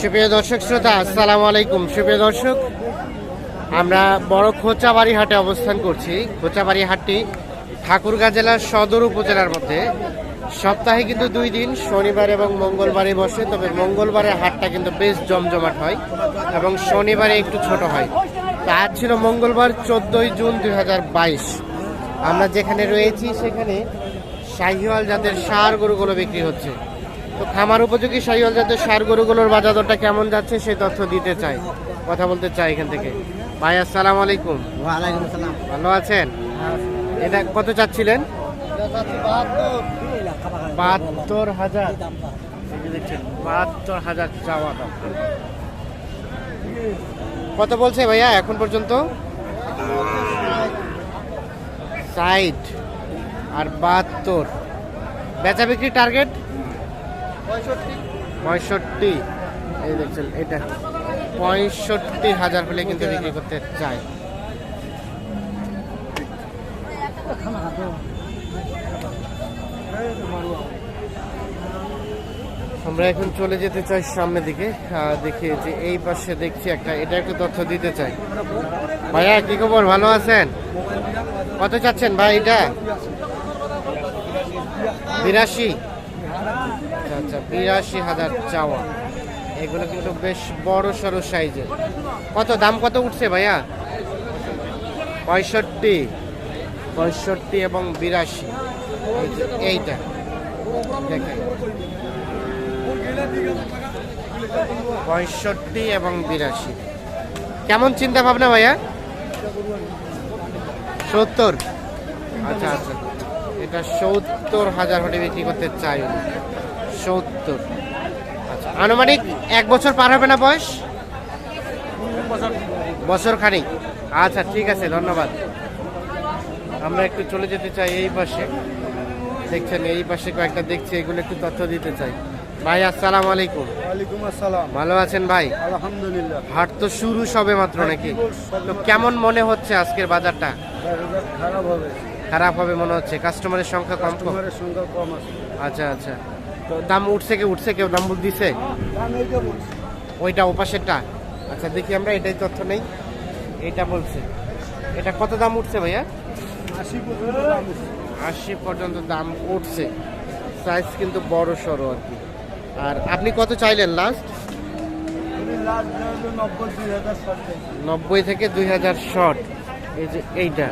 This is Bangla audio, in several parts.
সুপ্রিয় দর্শক, শ্রোতা, আসসালামু আলাইকুম। সুপ্রিয় দর্শক, আমরা বড় খোঁচাবাড়ি হাটে অবস্থান করছি। খোঁচাবাড়ি হাটটি ঠাকুরগাঁ জেলার সদর উপজেলার মধ্যে। সপ্তাহে কিন্তু দুই দিন, শনিবার এবং মঙ্গলবারে বসে, তবে মঙ্গলবারের হাটটা কিন্তু বেশ জমজমাট হয় এবং শনিবারে একটু ছোট হয়। তা আজ ছিল মঙ্গলবার, চোদ্দই জুন দু হাজার বাইশ। আমরা যেখানে রয়েছি, সেখানে শাহিওয়াল জাতের সার গরুগুলো বিক্রি হচ্ছে। তো খামার উপযোগী শাহিওয়াল জাতের সার গরুগুলোর বাজার দরটা কেমন যাচ্ছে সেই তথ্য দিতে চাই। কথা বলতে চাই এখান থেকে। ভাই আসসালামু আলাইকুম। ওয়ালাইকুম আসসালাম। ভালো আছেন? এটা কত চাচ্ছিলেন? বাহাত্তর হাজার। দেখছেন বাহাত্তর হাজার চাওয়া দাম। কত বলছে ভাইয়া এখন পর্যন্ত? ষাট। আর বাহাত্তর। বেচা বিক্রি টার্গেট? পঁয়ষট্টি। এই দেখছেন এটা পঁয়ষট্টি হাজার হলে কিন্তু বিক্রি করতে চায় আমরা এখন চলে যেতে চাই সামনের দিকে দেখি যে এই পাশে দেখছি একটা এটা একটু তথ্য দিতে চাই। ভাইয়া কি খবর? ভালো আছেন? কত চাচ্ছেন ভাই এটা? বিরাশি। বিরাশি হাজার চাওয়া। এগুলো কিন্তু বেশ বড় সড়ো সাইজের। কত, দাম কত উঠছে ভাইয়া? পঁয়ষট্টি। পঁয়ষট্টি এবং বিরাশি। এইটা। পঁয়ষট্টি এবং বিরাশি। কেমন চিন্তা ভাবনা ভাইয়া? সত্তর। আচ্ছা আচ্ছা। এটা সত্তর হাজার হলে বিক্রি করতে চাই। সত্তর। আচ্ছা আনুমানিক এক বছর পার হবে না বয়স? বছর খানিক। আচ্ছা ঠিক আছে ধন্যবাদ। আমরা একটু চলে যেতে চাই এই পাশে। দেখছেন এই পাশে কয়েকটা দেখছি এগুলো একটু তথ্য দিতে চাই। ভাই আসসালাম আলাইকুম। ওয়ালাইকুম আসসালাম। ভালো আছেন ভাই? আলহামদুলিল্লাহ। হাট তো শুরু সবে মাত্র নাকি? তো কেমন মনে হচ্ছে আজকের বাজারটা? খারাপ হবে। খারাপ হবে মনে হচ্ছে। কাস্টমারের সংখ্যা কম কম? কাস্টমারের সংখ্যা কম আছে। আচ্ছা আচ্ছা। তো দাম উঠছে কি উঠছে? কেউ দাম বল দিছে বলছি। ওইটা ওপাশেরটা? আচ্ছা দেখি আমরা এটাই তথ্য নেই। এটা বলছে। এটা কত দাম উঠছে ভাইয়া? আশি পর্যন্ত দাম উঠছে। সাইজ কিন্তু বড় সড়ো আর কি। আর আপনি কত চাইলেন লাস্ট নব্বই থেকে দুই হাজার শর্ট এই যে এইটা।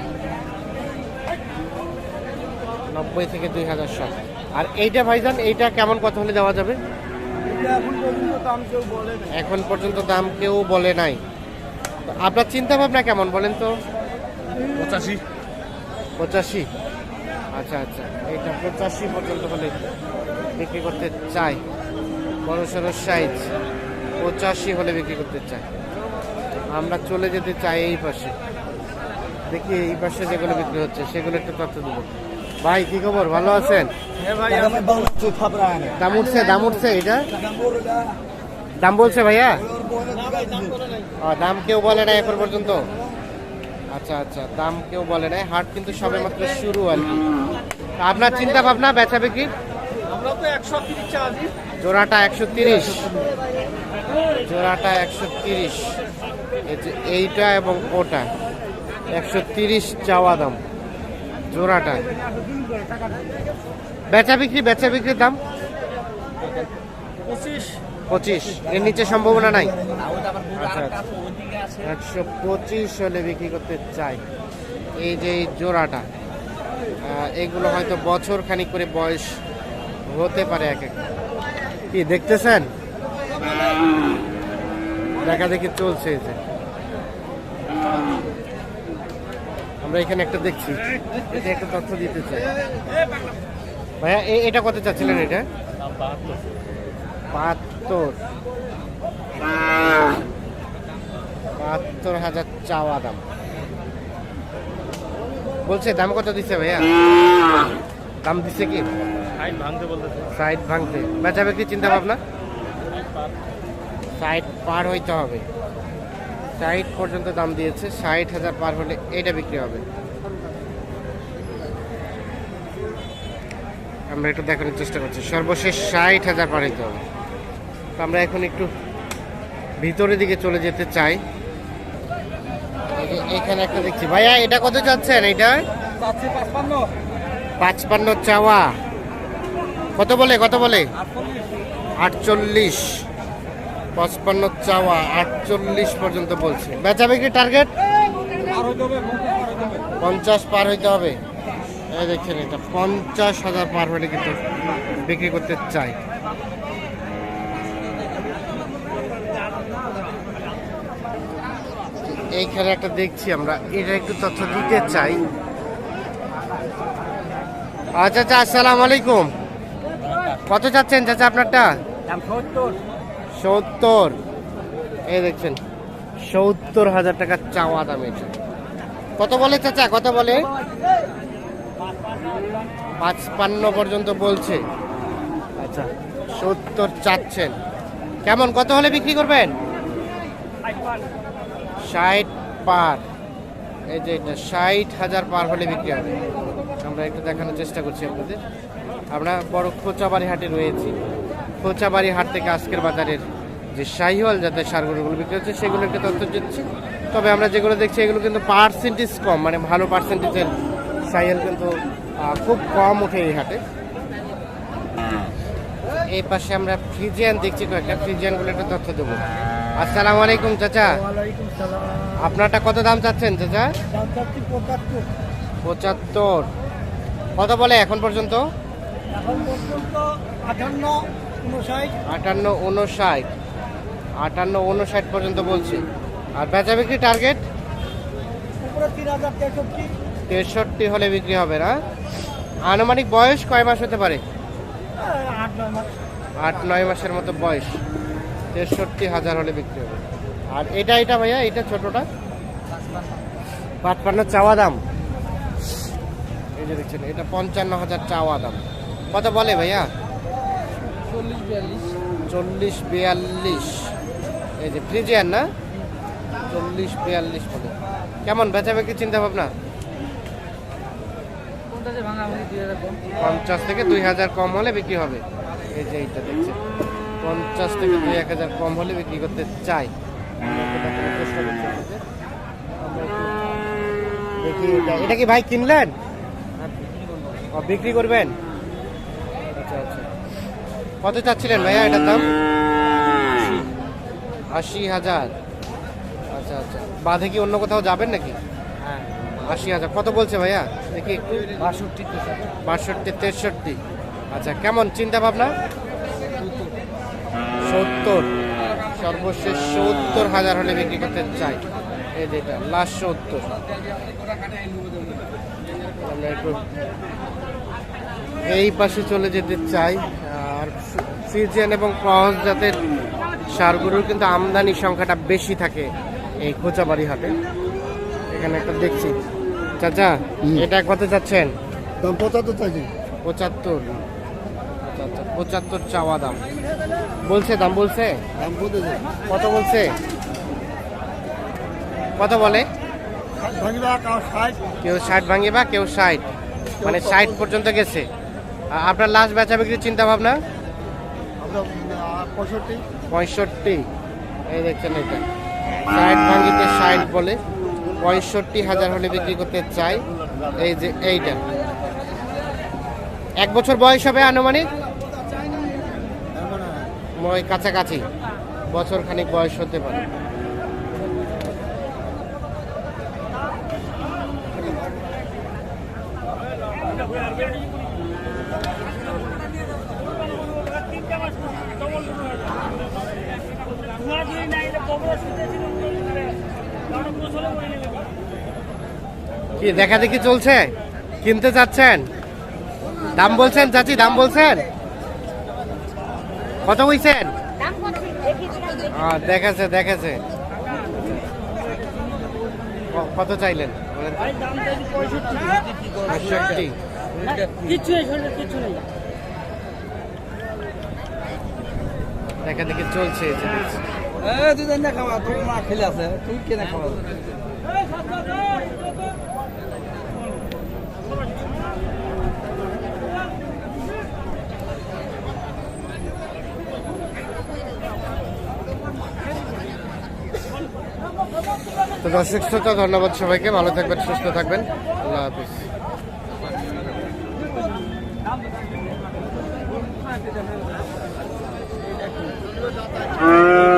নব্বই থেকে দুই হাজার শর্ট আর এইটা ভাইজান এইটা কেমন কত হলে দেওয়া যাবে? এখন পর্যন্ত দাম কেউ বলে না এখন পর্যন্ত দাম কেউ বলে নাই। আপনার চিন্তা ভাবনা কেমন বলেন তো? পঁচাশি। পঁচাশি? আচ্ছা আচ্ছা। এইটা পঁচাশি পর্যন্ত হলে বিক্রি করতে চাই। বড় সড়ো সাইজ। পঁচাশি হলে বিক্রি করতে চাই। আমরা চলে যেতে চাই এই পাশে। দেখি এই পাশে যেগুলো বিক্রি হচ্ছে সেগুলো একটু তথ্য দেবো ভাই কি খবর? ভালো আছেন? দাম উঠছে দাম উঠছে এটা? দাম বলছে ভাইয়া? ও, দাম কেউ বলে না এখন পর্যন্ত? আচ্ছা আচ্ছা দাম কেউ বলে না হাট কিন্তু সবে মাত্র শুরু আর কি। তা আপনার চিন্তা ভাবনা বেচা বিক্রি? জোড়াটা একশো তিরিশ। জোড়াটা একশো তিরিশ। এইটা এবং ওটা। একশো তিরিশ চাওয়া দাম। জোড়াটা। বেচা বিক্রি বেচা বিক্রির দাম? পঁচিশ। পঁচিশ। এর নিচে সম্ভাবনা নাই? আচ্ছা আচ্ছা। একশো পঁচিশ হলে বিক্রি করতে চাই। এই যে জোড়াটা এগুলো হয়তো বছর খানিক করে বয়স হতে পারে এক এক কি দেখতেছেন? দেখা দেখি চলছে এই যে। আমরা এখানে একটা দেখছি। এটা একটা তথ্য দিতে চাই। ভাইয়া এটা কত চাচ্ছিলেন এটা? বাহাত্তর। বাহাত্তর হাজার চাওয়া দাম। বলছে, দাম কত দিচ্ছে ভাইয়া? দাম দিচ্ছে কি? সাইড ভাঙতে। বেচা বিক্রি চিন্তা ভাবনা সাইড পার হইতে হবে। ষাট পর্যন্ত দাম দিয়েছে ষাট হাজার পার হলে এটা বিক্রি হবে। আমরা একটু দেখানোর চেষ্টা করছি। সর্বশেষ ষাট হাজার পার হইতে হবে। তো আমরা এখন একটু ভিতরের দিকে চলে যেতে চাই। এখানে একটা দেখছি। ভাইয়া এটা কত চাচ্ছেন এটা পাঁচপান্ন। চাওয়া। কত বলে কত বলে? আটচল্লিশ। পঁচপান্ন চাওয়া, আটচল্লিশ পর্যন্ত বলছে। বেচা বিক্রি টার্গেট পঞ্চাশ পার হইতে হবে। দেখছেন এটা, পঞ্চাশ হাজার পার হলে কিন্তু বিক্রি করতে চাই। এইখানে একটা দেখছি আমরা, এটা একটু তথ্য দিতে চাই। আচ্ছা আচ্ছা আসসালামু আলাইকুম। কত চাচ্ছেন চাচা, আপনারটা? সত্তর। এই দেখছেন, সত্তর হাজার টাকা চাওয়া দাম এটা। কত বলে চাচা, কত বলে? পাঁচপান্ন পর্যন্ত বলছে। আচ্ছা সত্তর চাচ্ছেন। কেমন, কত হলে বিক্রি করবেন? ষাট পার। এই যে এটা, ষাট হাজার পার হলে বিক্রি হবে। আমরা একটু দেখানোর চেষ্টা করছি আপনাদের। আমরা বড় খোঁচাবাড়ি হাটে রয়েছি। খোঁচাবাড়ি হাট থেকে আজকের বাজারের যে শাহিওয়াল জাতের সারগুলোগুলো বিক্রি হচ্ছে সেগুলো একটু তথ্য দিচ্ছি। তবে আমরা যেগুলো দেখছি এগুলো কিন্তু পার্সেন্টেজ কম মানে ভালো পার্সেন্টেজের শাহিওয়াল কিন্তু খুব কম ওঠে এই হাটে। এই পাশে আমরা ফ্রিজিয়ান দেখছি কয়েকটা। ফ্রিজিয়ানগুলো একটা তথ্য দেবো। আসসালামু আলাইকুম চাচা। আপনারটা কত দাম চাচ্ছেন চাচা? পঁচাত্তর। কত বলে এখন পর্যন্ত? আটান্ন উনষাট আটান্ন উনষাট পর্যন্ত বলছে। আর বেচা বিক্রি টার্গেট তেষট্টি। হলে বিক্রি হবে না। আনুমানিক বয়স কয় মাস হতে পারে? আট নয় আট নয় মাসের মতো বয়স। তেষট্টি হাজার হলে বিক্রি হবে। আর এটা এটা ভাইয়া এটা ছোটটা? পাঁচপান্ন চাওয়া দাম। এই যে দেখছেন এটা পঞ্চান্ন হাজার চাওয়া দাম। কত বলে ভাইয়া? চল্লিশ বিয়াল্লিশ। এই যে ফ্রিজিয়ান না? চল্লিশ বিয়াল্লিশ বলে। কেমন বেচা বিক্রি চিন্তা ভাবনা পঞ্চাশ থেকে দুই হাজার কম হলে বিক্রি হবে। এই যে এইটা দেখছে পঞ্চাশ থেকে দুই এক হাজার কম হলে বিক্রি করতে চাই। দেখি এটা। কি ভাই কিনলেন? ও, বিক্রি করবেন? আচ্ছা আচ্ছা। কত চাচ্ছিলেন ভাইয়া এটার দাম? আশি হাজার। আচ্ছা আচ্ছা। বাঁধে কি অন্য কোথাও যাবেন নাকি? হ্যাঁ। আশি হাজার। কত বলছে ভাইয়া? দেখি একটু। বাষট্টি বাষট্টি তেষট্টি। আচ্ছা কেমন চিন্তা ভাবনা সত্তর। সর্বশেষ সত্তর হাজার হলে বিক্রি করতে চাই। এই যেটা লাস্ট সত্তর। আমরা একটু এই পাশে চলে যেতে চাই। আর ফ্রিজিয়ান এবং ক্রস জাতের সারগুলোর কিন্তু আমদানি সংখ্যাটা বেশি থাকে এই খোঁচাবাড়ি হাটে। এখানে একটা দেখছি। চাচা এটা কত চাচ্ছেন? দাম পঁচাত্তর চাইছি। পঁচাত্তর। আচ্ছা পঁচাত্তর চাওয়া দাম। বলছে দাম বলছে? দাম বলতেছে। কত বলছে? কত বলে? ভাঙিবা কাউ ষাট। কেউ ষাট ভাঙে বা কেউ ষাট। মানে ষাট পর্যন্ত গেছে। আপনার লাস্ট বেচা বিক্রির চিন্তা ভাবনা পঁয়ষট্টি। পঁয়ষট্টি। এই দেখছেন এটা। ষাট ভাঙিতে ষাট বলে। পঁয়ষট্টি হাজার হলে বিক্রি করতে চাই। এই যে এইটা। এক বছর বয়স হবে আনুমানিক? ওই কাছাকাছি। বছর খানিক বয়স হতে পারে। কি, দেখা দেখি চলছে? কিনতে চাচ্ছেন দাম বলছেন, চাচি, দাম বলছেন? কত বলছেন দেখেছে দেখেছে কত চাইলেন? দেখা দেখি চলছে। তুই জানি না খাওয়া তোর মা খেলে আছে তুই কেনে খাওয়া তো দর্শক শ্রোতা ধন্যবাদ সবাইকে ভালো থাকবেন সুস্থ থাকবেন। আল্লাহ হাফিজ।